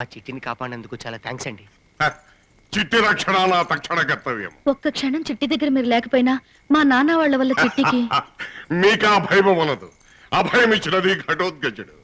ఆ చిట్టిని కాపాడినందుకు చాలా థ్యాంక్స్ అండి. చిట్టి రక్షణ నా తక్షణ కర్తవ్యం. ఒక్క క్షణం చిట్టి దగ్గర మీరు లేకపోయినా మా నాన్న వాళ్ళ వల్ల చిట్టికి మీకా భయం ఉన్నదు అభయం ఇచ్చినది ఘటోద్గజుడు.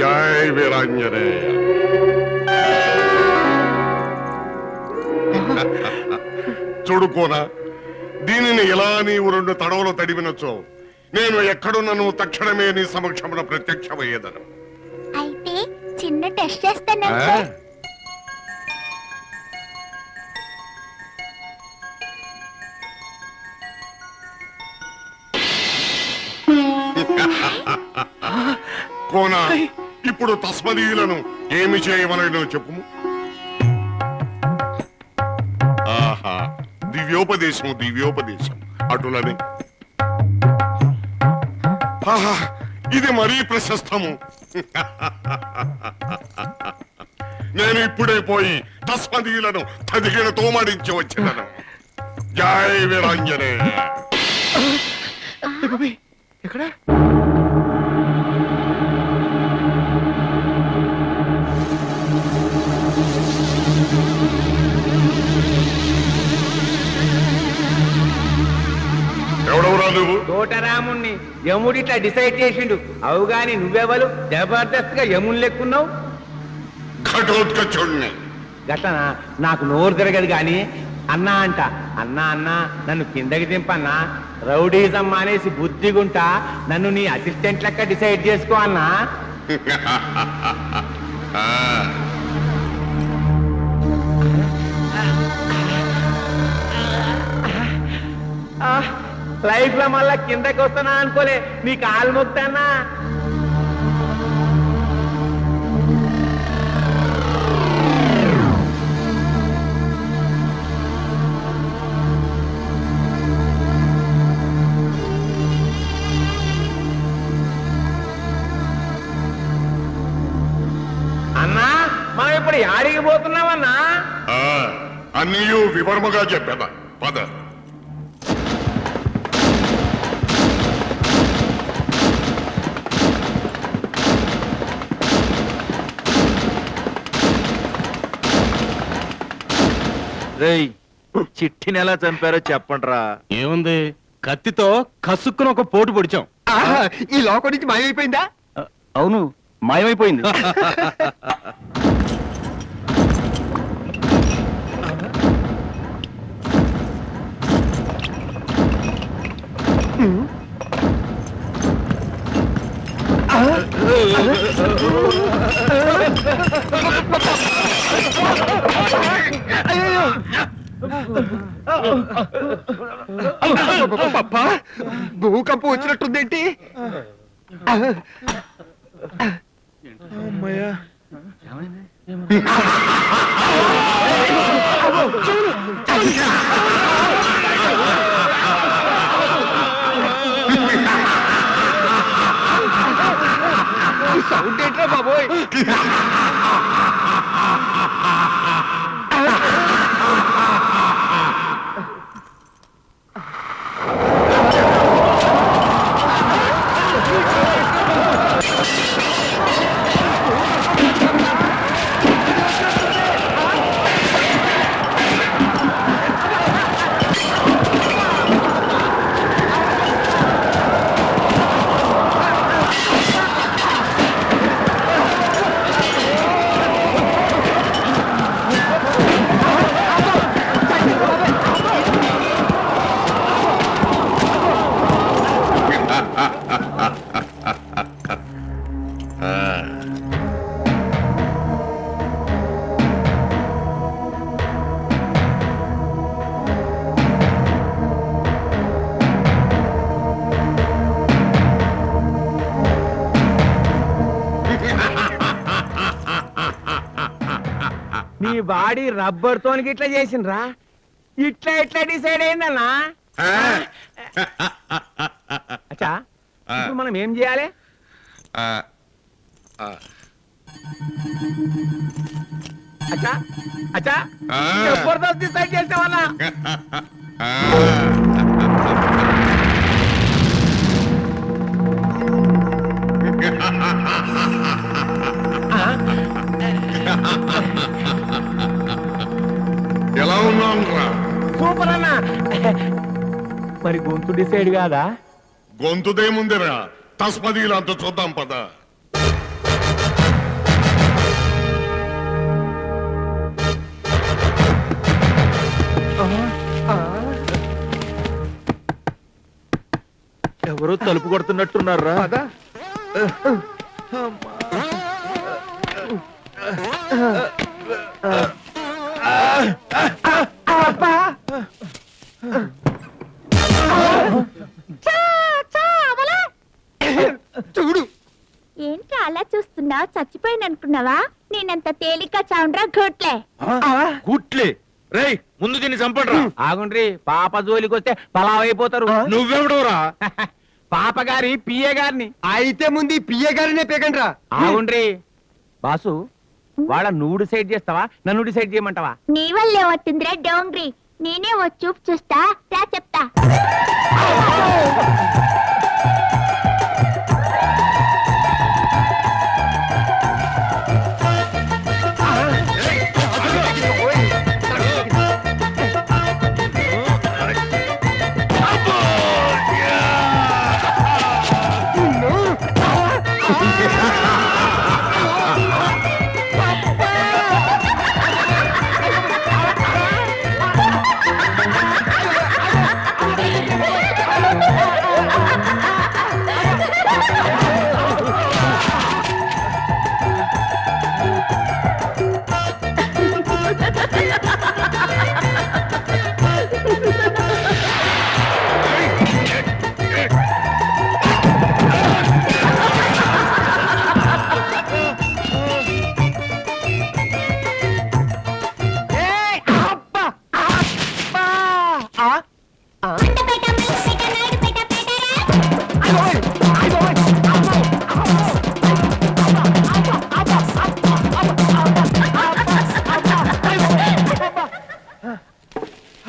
జై వీరాంజనేయ చూడుకోనా దీనిని ఎలా నీవు రెండు తడవలు తడివినచో నేను ఎక్కడున్నను తక్షణమే నీ సమక్షమున ప్రత్యక్షమయ్యేదను. అయితే చిన్న టెస్ట్ చేస్తాను కోనా ఇప్పుడు తస్మదీయులను ఏమి చేయవలనో చెప్పుము. ఆహా దివ్యోపదేశం దివ్యోపదేశం. అటులని. ఆహా ఇది మరీ ప్రశస్తము. నేను ఇప్పుడే పోయి తస్మదీయులను తదిగిన తోమడించి వచ్చినను. జై వీరాంజనే. ఎక్కడ? నువ్వు తోటరాముణ్ణి యముడు ఇట్లా డిసైడ్ చేసిండు అవు గాని నువ్వెవలు జబర్దస్త్గా యముని లెక్కున్నావు ఘటోత్కచుడిని గతనా నాకు నోరు తిరగదు గాని అన్నా అంట అన్నా అన్నా నన్ను కిందకి దింపన్నా రౌడీజం మానేసి బుద్ధిగుంటా నన్ను నీ అసిస్టెంట్ లెక్క డిసైడ్ చేసుకో అన్నా లైఫ్లో మళ్ళా కిందకి వస్తానా అనుకోలే. నీ కాలు మొక్తానా అన్నా? మనం ఇప్పుడు యాడికి పోతున్నామన్నా? ఆ, అన్నీయు చెప్పేదా. పద. రేయ్ చిట్టిని ఎలా చంపారో చెప్పండ్రా. ఏముంది? కత్తితో కసుక్కున ఒక పోటు పొడిచాం. ఈ లోకం నుంచి మాయమైపోయిందా? అవును మాయమైపోయింది. భూకంపం వచ్చినట్టుందేంటి? సౌండ్ ఏంట్రా బాబోయ్? బాడీ రబ్బర్ తోనికి ఇట్లా చేసిండ్రా? ఇట్లా ఇట్లా డిసైడ్ అయిందన్నా? అచ్చా ఇప్పుడు మనం ఏం చేయాలి? అచ్చా అచ్చా. జబర్దస్త్ డిసైడ్ చేసామన్నా సూపర్ అన్న మరి గొంతు డిసైడ్ కాదా గొంతుదేముందిరా తస్మదీలంతా చూద్దాం పద ఎవరో తలుపు కొడుతున్నట్టున్నారా పద చూడు చూస్తున్నావు చచ్చిపోయిన అనుకున్నావా నేనంత తేలిక చావుండ్రా గుట్లే గుట్లే రేయ్ ముందు దీన్ని చంపండిరా. ఆగుండ్రి పాప జోలికి వస్తే పలావైపోతారు. నువ్వెవడోరా పాప గారి పిఏ గారిని. అయితే ముందు ఈ పియ్య గారినే పేకండి రా ఆగుండ్రి. బాసు వాళ్ళ నువ్వు డిసైడ్ చేస్తావా? నన్ను డిసైడ్ చేయమంటావా? నీ వల్లే వచ్చిందిరా డోంగ్రీ. నేనే ఓ చూపు చూస్తా రా చెప్తా.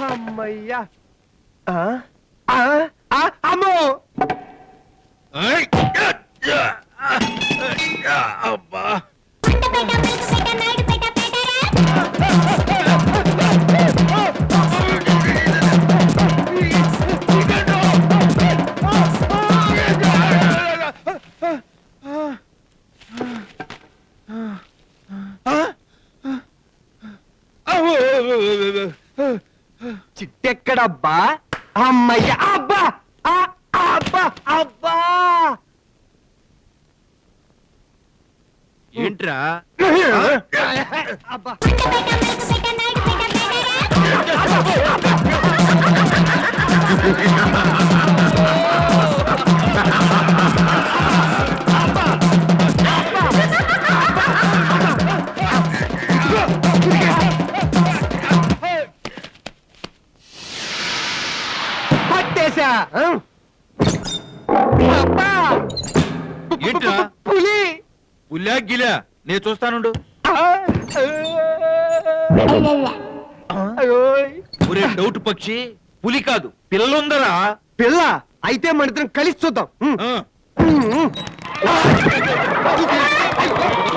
అమ్మయ్యా ఆ? ఆ? ఆ? అమ్మో చిట్టెక్కడబ్బా అమ్మయ్యా అబ్బా ఆ, అబ్బా అబ్బా ఏంట్రా అబ్బా అబ్బా! ఏంట్రా? పులి! గిలా నేను చూస్తానుండు. ఆ, అయ్యోయ్. ఒరే డౌట్ పక్షి పులి కాదు పిల్లలుందరా? పిల్ల! అయితే మన ఇద్దరం కలిసి చూద్దాం. ఉమ్. ఆ. అచ్చి.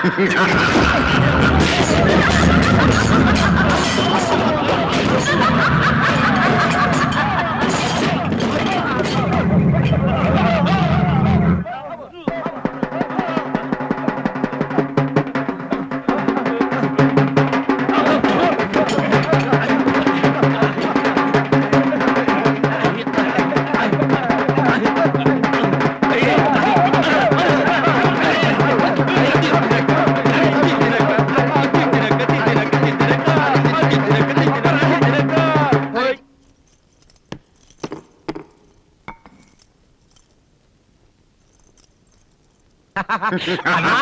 ハハハハ అన్నా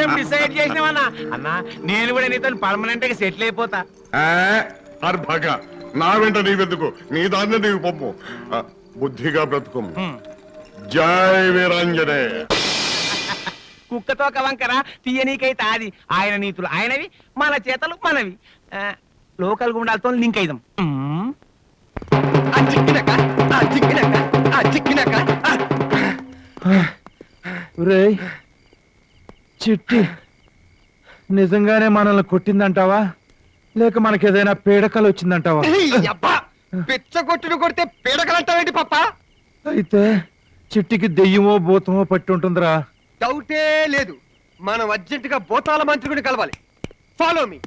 ఏం డిసైడ్ చేసినావన్నా? అన్నా నేను కూడా నీతో పర్మనెంట్గా సెటిల్ అయిపోతా. ఆ, అర్భగా నా వెంట నీవెందుకు? నీ దాన్ని నీవు పంపు. బుద్ధిగా బ్రతుకు జై వీరాంజనే. కుక్కతో వంకర తీయనీకైతే అది ఆయన నీతులు ఆయనవి మన చేతలు మనవి. లోకల్ గుండాలతో లింక్ అయిదాం. ఆ చిక్కినాక ఆ చిక్కినాక ఆ చిక్కినాక రేయ్ చిట్టి నిజంగానే మనల్ని కొట్టిందంటావా? లేక మనకి ఏదైనా పీడకలు వచ్చిందంటావా? ఏయ్, అబ్బా! పిచ్చ కొట్టుడు కొడితే పీడకలంటావేంటి పప్ప అయితే చిట్టికి దెయ్యమో భూతమో పట్టి ఉంటుందిరా. డౌటే లేదు. మనం అర్జెంట్గా భూతాల మంత్రిని కలవాలి. Follow me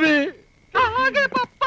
me. ఆగే పప్ప